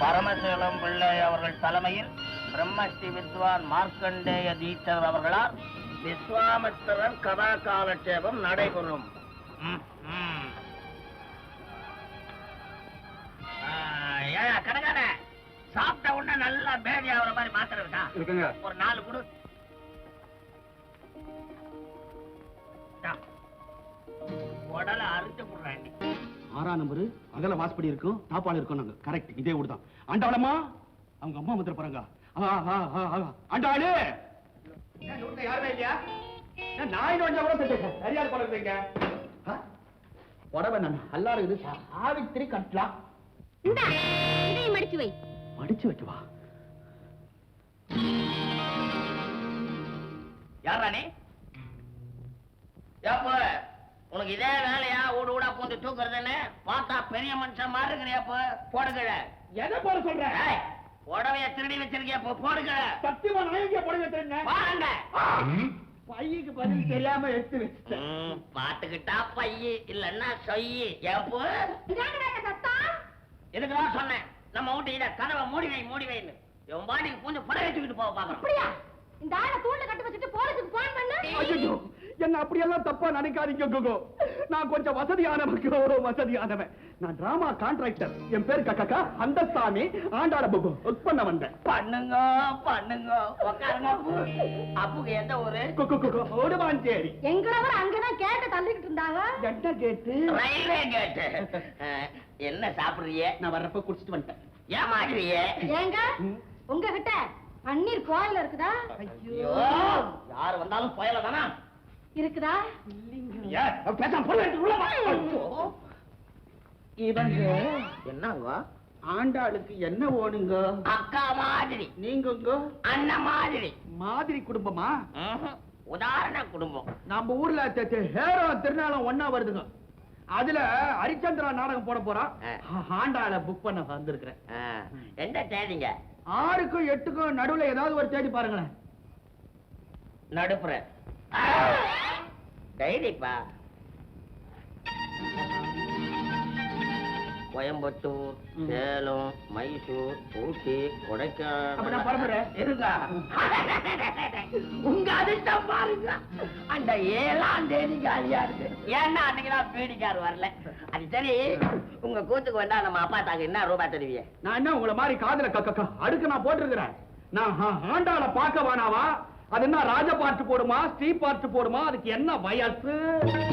பரமசேலம் பிள்ளை அவர்கள் தலைமையில் பிரம்மஸ்ரீ வித்வான் மார்க்கண்டேய தீட்சர் அவர்களால் விஸ்வாமித்திரர் கதா காலட்சேபம் நடைபெறும். கணக்கான சாப்பிட்ட உடனே நல்லா பேதி ஆகுற மாதிரி மாத்திரை இருக்கா? இருக்குங்க. ஒரு நாலு கொடு. உடலை அறுத்து போடுறேன் ஆறாம் நம்பரு அகல வாசப்படி இருக்கும் தாப்பாடு இருக்கும் நாங்க. கரெக்ட் இதே ஊர் தான். ஆண்டாளம்மா அவங்க அம்மா வந்துட போறாங்க. ஆண்டாளு! யாருமே இல்லையா? நாய் நோஞ்சா கூட போல இருக்கீங்க ஆ? புடவை நான் நல்லா இருக்குது சாவித்திரி கட்டலாம் மடிச்சு வை. மடிச்சு வைக்கவா யாரா நீ ஏப்ப உனக்கு இதே வேலையா ஊடு ஊடா பூந்து தூக்குறதுன்னு பார்த்தா பெரிய மனுஷன் மாதிரி இருக்கிறியாப்ப போடுகிற எதை போட சொல்றேன் புடவைய திருடி வச்சிருக்கியாப்ப போடுகிற சத்தியமா எங்க புடவை தெரிஞ்சேன் பாருங்க. பையக்கு பதில் தெரியாம எடுத்து வச்சுட்டேன். பாத்துக்கிட்டா பைய இல்லன்னா சொய்யி. சத்தம்? இதுக்குதான் சொன்னேன்? நம்ம வீட்டு இத கதவை மூடி வை மூடி வைன்னு. இவன் பாட்டுக்கு பூந்து புடவை தூக்கிட்டு போக பாக்குறோம் அப்படியா இந்த ஆளை தூண்ல கட்டு வச்சுட்டு போலீஸுக்கு போன் பண்ணு ஐயோ என்ன அப்படியெல்லாம் தப்பா நினைக்காதீங்க கோகோ. நான் கொஞ்சம் வசதியானவன் வசதியானவன். நான் டிராமா கான்ட்ராக்டர் என் பேர் கக்கா அந்தசாமி ஆண்டாட புக்கு ஒர்க் பண்ண வந்தேன். பண்ணுங்க பண்ணுங்க. உக்காருங்க அப்பு. அப்புக்கு எந்த ஊரு? கு- கு- கு- ஓடுவாஞ்சேரி. எங்களவர் அங்கதான் கேட்டு தள்ளிக்கிட்டு இருந்தாங்க. என்ன கேட்டு ரயில்வே கேட்டு என்ன சாப்பிடுறிய? நான் வர்றப்ப குடிச்சிட்டு வந்துட்டேன். ஏமாடுறிய ஏங்க உங்ககிட்ட பன்னீர் கோயில இருக்குதா? ஐயோ. யாரு வந்தாலும் புயல தானா இருக்குதா. இவங்க என்னங்க? ஆண்டாளுக்கு என்ன ஓடுங்க அக்கா மாதிரி. நீங்க அண்ணன் மாதிரி. மாதிரி குடும்பமா. உதாரண குடும்பம். நம்ம ஊர்ல ஹேரம் திருநாளம் ஒன்னா வருதுங்க. அதுல ஹரிச்சந்திரா நாடகம் போட போறான். ஆண்டாள புக் பண்ண வந்திருக்கிறேன். எந்த தேதிங்க? ஆறுக்கும் எட்டுக்கும் நடுவுல ஏதாவது ஒரு தேடி பாருங்களேன். நடுப்புற. டைரிப்பா கோயம்புத்தூர். சேலம் மைசூர் ஊட்டி நான். கொடைக்கானல் உங்க அதிர்ஷ்டம் பாருங்க. அந்த ஏழாம் தேதி காலியா இருக்கு. ஏன்னா அன்னைக்கு தான் பீடிக்கார் வரல. அது சரி. உங்க கூத்துக்கு வந்தா நம்ம அப்பா தாக்கு என்ன ரூபாய் தருவிய? நான் என்ன உங்களை மாதிரி காதுல அடுக்கு நான் போட்டிருக்கிறேன். நான் ஆண்டாள பார்க்க வேணாவா அது என்ன ராஜ பாட்டு போடுமா ஸ்ரீ பாட்டு போடுமா? அதுக்கு என்ன வயசு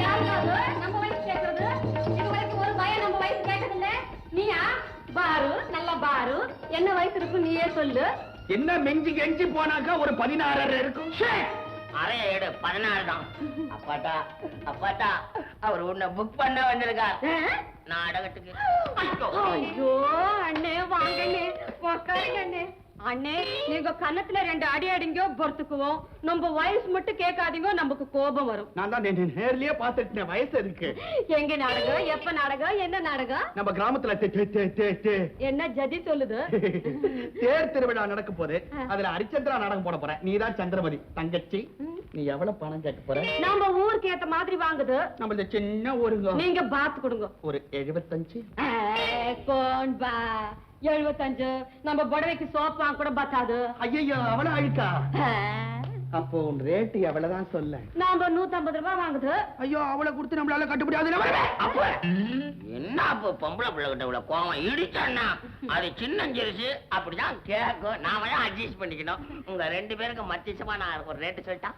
யாருக்காவது நம்ம வயசு கேக்குறது. இது வரைக்கும் ஒரு பையன் நம்ம வயசு கேட்டதில்ல. நீயா? பாரு நல்ல பாரு. என்ன வயசு இருக்கும் நீயே சொல்லு. என்ன மிஞ்சி கெஞ்சி போனாக்கா ஒரு பதினாறரை இருக்கும்! அறைய எடு பதினாறு தான். அப்பாட்டா அப்பாட்டா அவர் உன்னை புக் பண்ண வந்திருக்கார்? நாடகத்துக்கு ஐயோ அண்ணே வாங்க அண்ணே உக்காருங்க அண்ணே அண்ணே நீங்க கன்னத்துல ரெண்டு அடி அடிங்கோ பொறுத்துக்குவோம். நம்ம வயசு மட்டும் கேட்காதீங்க நமக்கு கோபம் வரும். நான் தான் நேர்லயே பாத்துட்டேன் வயசு இருக்கு. எங்க நாடகம் எப்ப நாடகம் என்ன நாடகம்? நம்ம கிராமத்துல என்ன ஜதி சொல்லுது? தேர் திருவிழா நடக்க போகுது. அதுல ஹரிச்சந்திரா நாடகம் போட போறேன். நீ தான் சந்திரமதி. தங்கச்சி. நீ எவ்வளவு பணம் கேட்க போற? நாம ஊருக்கு ஏத்த மாதிரி வாங்குது. நம்ம இந்த சின்ன ஊருங்க. நீங்க பாத்து கொடுங்க. ஒரு எழுபத்தஞ்சு. கோன் பா. எழுபத்தஞ்சு நம்ம புடவைக்கு சோப் வாங்க கூட பத்தாது. ஐயோ அவ்வளவு அழுக்கா? அப்போ உன் ரேட்டு எவ்வளவுதான் சொல்ல? நாம நூத்தம்பது ரூபாய் வாங்குது. ஐயோ அவளை கொடுத்து நம்மளால கட்டுப்படியாது. அப்ப! என்ன அப்ப பொம்பளை பிள்ளை கிட்ட இவ்வளவு கோவம்? இடிச்சா அது சின்னஞ்சிருச்சு அப்படிதான் கேட்கும் நாம அட்ஜஸ்ட் பண்ணிக்கணும். உங்க ரெண்டு பேருக்கு மத்தியசமா நான் ஒரு ரேட்டு சொல்லிட்டா.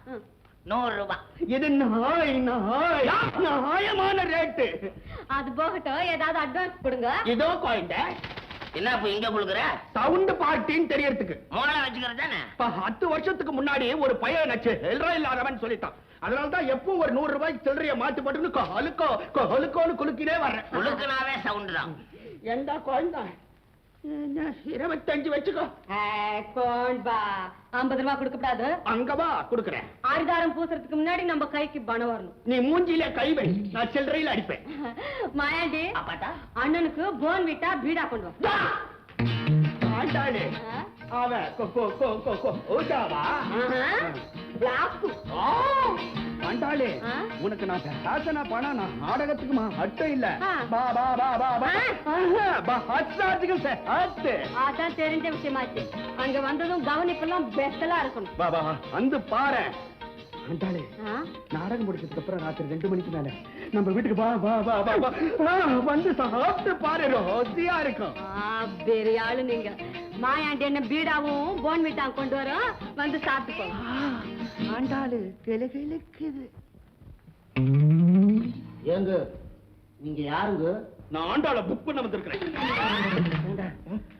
நூறு ரூபாய் இது நாய் நாய். நியாயமான ரேட்டு அது போகட்டும் ஏதாவது அட்வான்ஸ் கொடுங்க. இதோ கோயிண்ட என்ன இப்ப இங்க கொடுக்குற? சவுண்ட் பார்ட்டின்னு தெரியறதுக்கு. மூளை வச்சுக்கிறது தானே? இப்ப பத்து வருஷத்துக்கு முன்னாடி ஒரு பையன் நச்சு. எல்ரா இல்லாதவன் சொல்லிட்டான். அதனால தான் எப்பவும் ஒரு நூறு ரூபாய்க்கு சில்லறைய மாத்தி போட்டுன்னு கொலுக்கோ கொலுக்கோன்னு குலுக்கினே வர்றேன். குழுக்குனாவே சவுண்ட் தான். எந்த குழந்தை இருபத்தஞ்சு வச்சுக்கோ. ஏ, கோன் பா. ஐம்பது ரூபாய் கொடுக்கப்படாது. அங்க வா குடுக்குறேன். ஆரிதாரம் பூசுறதுக்கு முன்னாடி நம்ம கைக்கு பணம் வரணும். நீ மூஞ்சில கை வை நான் சில்லறையில அடிப்பேன். மாயாண்டி அண்ணனுக்கு போன் விட்டா பீடா கொண்டு வா. ஆண்டாளே? அவன் ஓஜாவா? உனக்கு நான் பணம் நான் நாடகத்துக்குமா அட்டை இல்ல. பா பா பா பா பா பா ஹட்ஸாட்டுக்கு சார் ஹட்டு அதான் தெரிஞ்ச விஷயமாச்சு அங்க வந்ததும் கவனிப்பெல்லாம் பெஸ்டலா இருக்கணும் பா பா வந்து பாரு ஆண்டாளே ஆ? நாடகம் முடிச்சதுக்கு அப்புறம் ராத்திரி ரெண்டு மணிக்கு மேல நம்ம வீட்டுக்கு வா வா வா வா வா. வந்து சாப்பிட்டு பாரு ரோசியா இருக்கும். பெரிய ஆளு நீங்க. மாயாண்டி என்ன பீடாவும் போன் மீட்டாங்க கொண்டு வரோம் வந்து சாப்பிட்டு ஆண்டாளு கிளுகிளுக்குது. ஏங்க நீங்க யாருங்க? நான் ஆண்டாள புக் பண்ண வந்திருக்கிறேன்.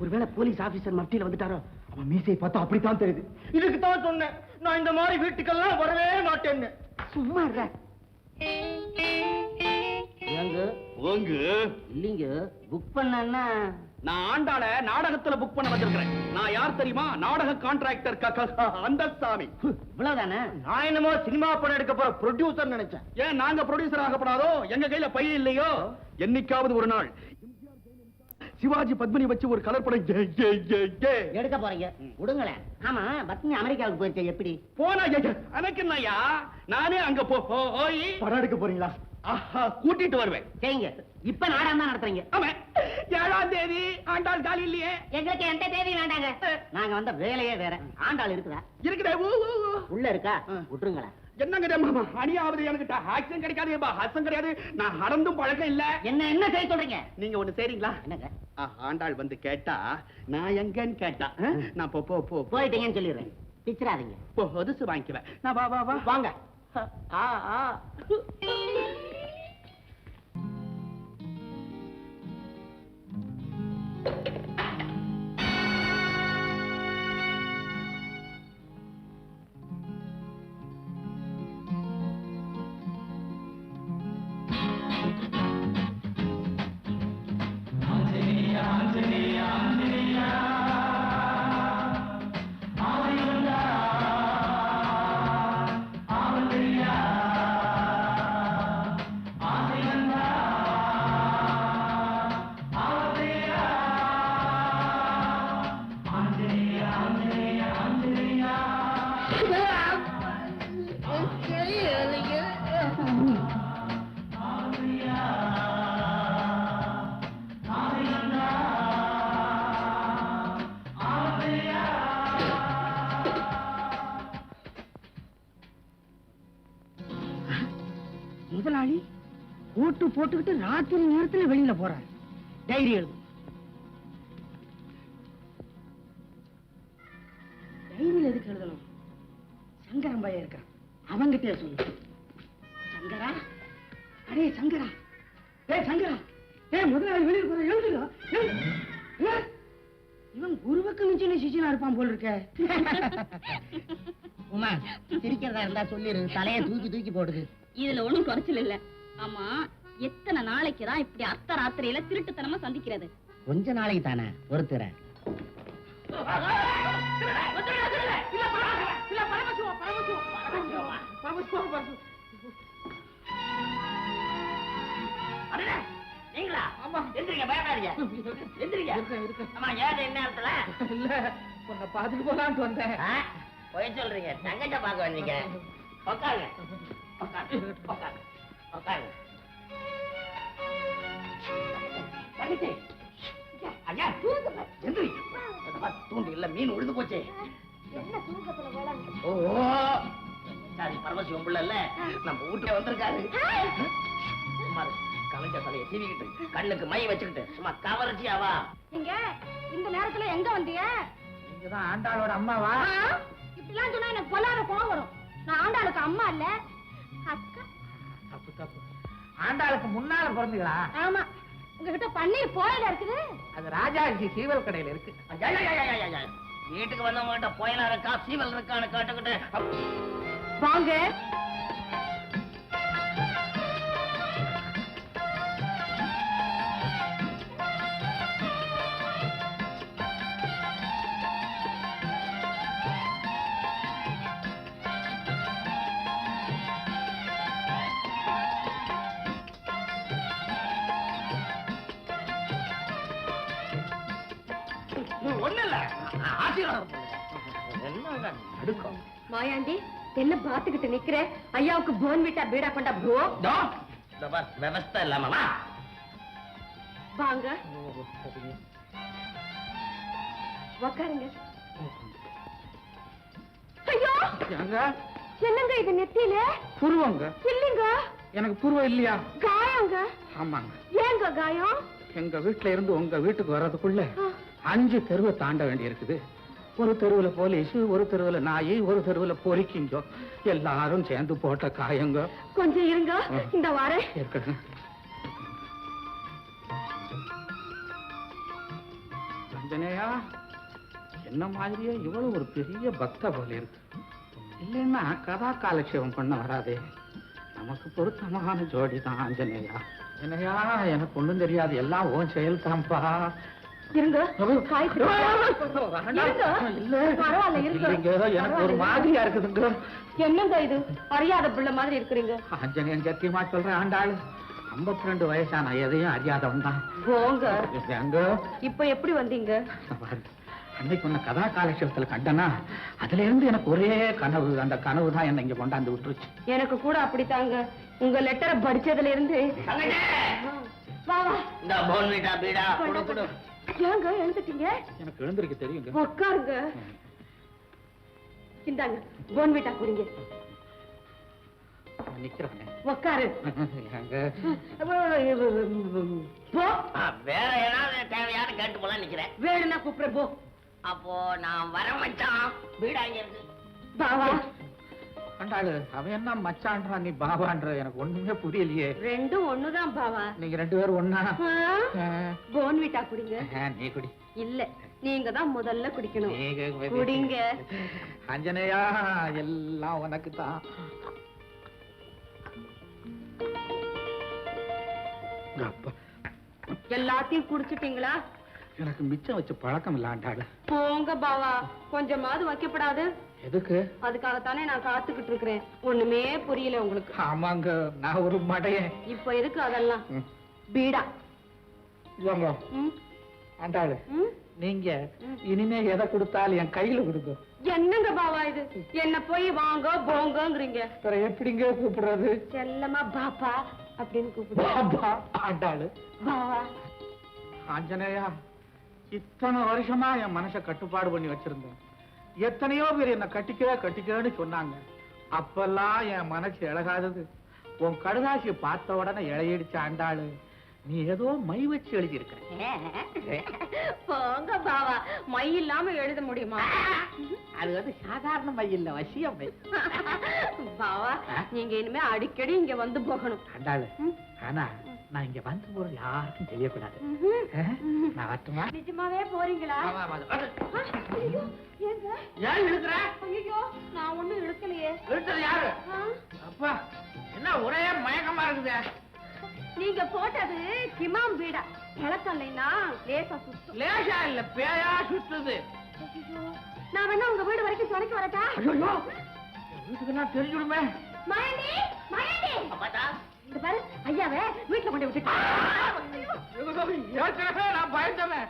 ஒருவேளை போலீஸ் ஆபீசர் மத்தியில வந்துட்டாரோ? அவன் மீசையை பார்த்தா அப்படித்தான் தெரியுது. இதுக்கு தான் சொன்னேன் நான் இந்த மாதிரி வீட்டுக்கெல்லாம் வரவே மாட்டேன்னு. சும்மா ஓங்க. இல்லைங்க புக் பண்ணா நான் ஆண்டாள நாடகத்துல புக் பண்ண வந்திருக்கிறேன். நான் யார் தெரியுமா? நாடக கான்ட்ராக்டர் அந்த சாமி இவ்வளவுதானே? நான் என்னமோ சினிமா படம் எடுக்க போற ப்ரொடியூசர் நினைச்சேன். ஏன் நாங்க ப்ரொடியூசர் ஆகப்படாதோ? எங்க கையில பைய இல்லையோ? என்னைக்காவது ஒரு நாள். சிவாஜி பத்மினி வச்சு ஒரு கலர் படம். எடுக்க போறீங்க. விடுங்களேன். ஆமா பத்னி அமெரிக்காவுக்கு போயிருக்க எப்படி? போனா எனக்கு என்னய்யா? நானே அங்க போய். படம் எடுக்க போறீங்களா? கூட்டிட்டு வருவேன் சரிங்க இப்ப நாடகம் தான் நடத்துறீங்க ஆமா ஏழாம் தேதி ஆண்டாள் காலி இல்லையே எங்களுக்கு எந்த தேதி வேண்டாங்க நாங்க வந்த வேலையே வேற ஆண்டாள் இருக்குதா இருக்குதே. உள்ள இருக்கா ஆ. விட்டுருங்களேன் என்னங்க மாமா அணியாவது எனக்கு ஆக்சன் கிடைக்காது ஹசம் கிடையாது நான் நடந்தும் பழக்கம் இல்ல என்ன என்ன செய்ய சொல்றீங்க நீங்க ஒண்ணு செய்றீங்களா என்னங்க ஆண்டாள் வந்து கேட்டா நான் எங்கன்னு கேட்டா? நான் போ போ போ போயிட்டீங்கன்னு சொல்லிடுறேன் பிச்சிராதீங்க போ ஒதுசு வாங்கிக்குவேன் நான் வா வா வா வாங்க ஆ ஆ ஓட்டு போட்டுக்கிட்டு ராத்திரி நேரத்துல வெளியில போறார் டைரி எழுது. டைரியில எதுக்கு எழுதணும்? சங்கரன் பையன் இருக்கான். அவங்கிட்டே சொல்லு. சங்கரா? அடே சங்கரா. ஏய் சங்கரா. ஏய் முதலாளி வெளியில போற. எழுதுடா. இவன் குருவுக்கு மிஞ்சின சிசினா இருப்பான் போல் இருக்க. உமா சிரிக்கிறதா இருந்தா சொல்லிரு. தலைய தூக்கி தூக்கி போடுது. இதுல ஒண்ணும் குறைச்சல் இல்ல. ஆமா எத்தனை நாளைக்கு தான் இப்படி அர்த்த ராத்திரியில திருட்டுத்தனமா சந்திக்கிறது? கொஞ்ச நாளைக்கு தானே பொறுத்துறேன் நீங்களா? ஆமா. எந்திரிங்க பயப்படாதீங்க எந்திரிங்க ஆமா ஏன் என்ன இடத்துல இல்ல. உன்னை பாத்துட்டு போலான்ட்டு வந்தேன் போய் சொல்றீங்க. தங்கச்ச பார்க்க வந்தீங்க. உட்காருங்க உட்காருங்க. உட்காருங்க. உட்காருங்க. தங்கச்சி ஐயா, எந்திரி தூண்டு இல்ல மீன் உழுது போச்சு. ஓ சாரி பரமசிவம் புள்ள இல்ல. நம்ம வீட்டுல வந்திருக்காரு. கலைஞர் தலையை சீவிக்கிட்டு கண்ணுக்கு மை வச்சுக்கிட்டு. சும்மா கவர்ச்சியாவா நீங்க இந்த நேரத்துல எங்க வந்தீங்க நீங்கதான் ஆண்டாளோட அம்மாவா? இப்படிலாம் சொன்னா எனக்கு பொல்லாத கோவம் வரும். நான் ஆண்டாளுக்கு அம்மா இல்ல. அக்கா. தப்பு தப்பு. ஆண்டாளுக்கு முன்னால பிறந்தீங்களா? ஆமா. உங்ககிட்ட பன்னீர் போயில இருக்குது. அது ராஜாஜி சீவல் கடையில இருக்கு. வீட்டுக்கு வந்தவங்ககிட்ட புயலா இருக்கா சீவல் இருக்கான்னு கேட்டுக்கிட்டு. வாங்க. ஒண்ணு இல்ல ஆசீர்வாதம் பண்ணுங்க. என்னங்க நடுக்கம்? மாயாண்டி என்ன பாத்துக்கிட்டு நிக்கிற? ஐயாவுக்கு போன் விட்டா பீடா கொண்டா போ இதோ, இதோ பார், விவஸ்தை இல்லாம வாங்க. உக்காருங்க. ஐயோ! என்னங்க இது நெத்தியில? புருவங்க. இல்லைங்க. எனக்கு புருவம் இல்லையா? காயங்க. ஆமாங்க. ஏங்க காயம்? எங்க வீட்டுல இருந்து உங்க வீட்டுக்கு வர்றதுக்குள்ள. அஞ்சு தெருவை தாண்ட வேண்டி இருக்குது ஒரு தெருவுல போலீஸ் ஒரு தெருவுல நாய் ஒரு தெருவுல பொறிக்கிங்க எல்லாரும் சேர்ந்து போட்ட காயங்க. கொஞ்சம் இருங்க. இந்த வாரேன். இருக்கட்டும். அஞ்சனையா என்ன மாதிரியே இவ்வளவு ஒரு பெரிய பக்த போல இருக்கு. இல்லைன்னா கதா காலட்சேபம் பண்ண வராதே. நமக்கு பொருத்தமான ஜோடி தான் ஆஞ்சநேயா என்னையா எனக்கு ஒண்ணும் தெரியாது. எல்லாம் உன் செயல் தான்ப்பா இருங்க. எனக்கு ஒரு பரவாயில்ல. மாதிரியா இருக்குதுங்க. என்னங்க இது? அறியாத பிள்ளை மாதிரி இருக்கிறீங்க. ஆஞ்சநேயன் சத்தியமா சொல்றேன் ஆண்டாள். 52 ரெண்டு வயசான எதையும் அறியாதவன் தான். போங்க. எங்க? இப்ப எப்படி வந்தீங்க? அன்னைக்கு உன்னை கதா காலட்சேபத்துல கண்டனா அதுல இருந்து எனக்கு ஒரே கனவு அந்த கனவு தான் என்ன இங்க கொண்டாந்து விட்டுருச்சு. எனக்கு கூட அப்படித்தாங்க. உங்க லெட்டரை படிச்சதுல இருந்து தங்கச்சி, வா வா. இந்த போன்விட்டா பீடா கொடு கொடு. ஏங்க எழுந்துட்டீங்க? எனக்கு எழுந்திருக்க தெரியுங்க. உட்காருங்க. இந்தாங்க போன்விட்டா குடிங்க. நான் நிக்கிறேனே உட்காரு. போ. ஆ, வேற ஏதாவது தேவையான கேட்டு போல நிக்கிறேன் வேணும்னா கூப்பிடுற போ. அப்போ நான் வர மச்சான். வீடா இருக்கு. வா. ஆண்டாளு அவன் என்ன மச்சான்றான் நீ பாபான்ற எனக்கு ஒண்ணுமே புரியலையே. ரெண்டும் ஒண்ணுதான் பாவா. நீங்க ரெண்டு பேரும் ஒண்ணா? ஆ? போன்விட்டா குடிங்க. நீ குடி. இல்ல நீங்க தான் முதல்ல குடிக்கணும். நீங்க குடிங்க. அஞ்சனையா எல்லாம் உனக்கு தான் அப்பா. எல்லாத்தையும் குடிச்சிட்டீங்களா? எனக்கு மிச்சம் வச்சு பழக்கம் இல்ல ஆண்டாளு. போங்க பாவா கொஞ்சமாவது வைக்கப்படாது. எதுக்கு? அதுக்காகத்தானே நான் காத்துக்கிட்டு இருக்கிறேன் ஒண்ணுமே புரியல உங்களுக்கு. ஆமாங்க நான் ஒரு மடையன். இப்ப எதுக்கு அதெல்லாம். பீடா. இவங்க ஆண்டாளு. நீங்க. இனிமே எதை கொடுத்தாலும் என் கையில கொடுங்க. என்னங்க பாவா இது? என்ன போய் வாங்க போங்கங்கிறீங்க. எப்படிங்க கூப்பிடுறது? செல்லமா பாப்பா அப்படின்னு கூப்பிடு. பாபா ஆண்டாளு பாவா. ஆஞ்சநேயா இத்தனை வருஷமா என் மனச கட்டுப்பாடு பண்ணி வச்சிருந்தேன். எத்தனையோ பேர் என்ன கட்டிக்க கட்டிக்கன்னு சொன்னாங்க. அப்பெல்லாம் என் மனசு இழகாதது. உன் கடுதாசியை பார்த்த உடனே இழையடிச்ச ஆண்டாளு நீ ஏதோ மை வச்சு எழுதியிருக்க போங்க பாவா மை இல்லாம எழுத முடியுமா? அது வந்து சாதாரண மை இல்ல வசிய மை. பாவா நீங்க இனிமே அடிக்கடி இங்க வந்து போகணும். ஆண்டாளு ம். ஆனா நான் இங்க வந்து போறது யாருக்கும் தெரியக்கூடாது? நான் வரட்டுமா? நிஜமாவே போறீங்களா? ஏன் இழுக்கிற? ஐயோ நான் ஒண்ணும் இழுக்கலையே. இழுத்தது யாரு? அப்பா என்ன ஒரே மயக்கமா இருக்குதே? நீங்க போட்டது கிமாம் வீடா பழக்கம் இல்லைன்னா லேசா சுத்தம். லேசா இல்ல பேயா சுத்துது. நான் வேணா உங்க வீடு வரைக்கும் துணைக்கு வரட்டா? ஐயோ வீட்டுக்கெல்லாம் தெரிஞ்சுடுமே? மயண்டி மயண்டி இந்த பாரு ஐயாவே வீட்டுல கொண்டு விட்டுட்டு ஏற்கனவே நான் பயந்தவன்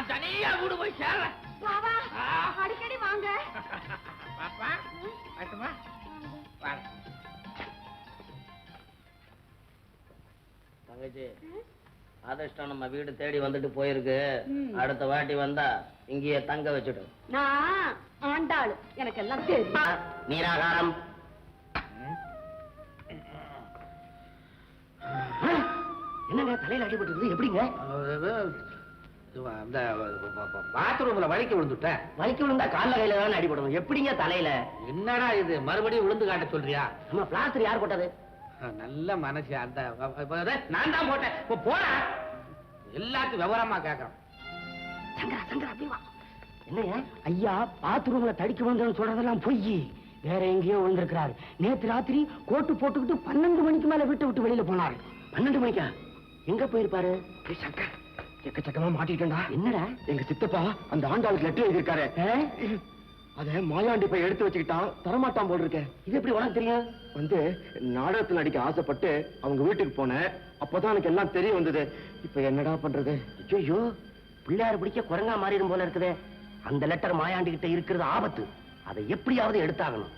நான் தனியா வீடு போய் சேர்றேன். ஆ. அடிக்கடி வாங்க. பாப்பா வரட்டுமா? வாங்க. தங்கச்சி அதிர்ஷ்டம் நம்ம வீடு தேடி வந்துட்டு போயிருக்கு. அடுத்த வாட்டி வந்தா இங்கேயே தங்க வச்சுடு. நான் ஆண்டாளு. எனக்கு எல்லாம் தெரியும் நீராகாரம். என்னங்க தலையில அடிபட்டு எப்படிங்க? அந்த பாத்ரூம்ல வலிக்க விழுந்துட்டேன் வலிக்கு விழுந்தா கால்ல கையில தான் அடிபடும் எப்படிங்க தலையில? என்னடா இது? மறுபடியும் விழுந்து காட்ட சொல்றியா? நம்ம பிளாஸ்டர் யார் போட்டது? நல்ல மனசு. அந்த நான் தான் போட்டேன். இப்போ போடா. எல்லாத்துக்கும் விவரமா கேட்கறேன் சங்கரா சங்கரா அப்படி வா. என்னங்க ஐயா பாத்ரூம்ல தடிக்க வந்தேன்னு சொல்றதெல்லாம் பொய். வேற எங்கேயோ விழுந்திருக்கிறாரு. நேத்து ராத்திரி கோட்டு போட்டுக்கிட்டு பன்னெண்டு மணிக்கு மேல வீட்டை விட்டு வெளியில போனாரு. பன்னெண்டு மணிக்கா? எங்க போயிருப்பாரு? சங்கர். எக்கச்சக்கமா மாட்டிட்டா என்னடா? எங்க சித்தப்பா அந்த ஆண்டாளுக்கு லெட்டர் எழுதியிருக்காரு. அத மாயாண்டி போய் எடுத்து வச்சுக்கிட்டான் தரமாட்டான் போல் இருக்க இது எப்படி உனக்கு தெரியும்? வந்து நாடகத்தில் நடிக்க ஆசைப்பட்டு அவங்க வீட்டுக்கு போனேன் அப்பதான் எனக்கு எல்லாம் தெரிய வந்தது. இப்ப என்னடா பண்றது? ஐயோ பிள்ளையார் பிடிக்க குரங்கா மாறிடும் போல இருக்குதே. அந்த லெட்டர் மாயாண்டி கிட்ட இருக்கிறது ஆபத்து. அதை எப்படியாவது எடுத்தாகணும்.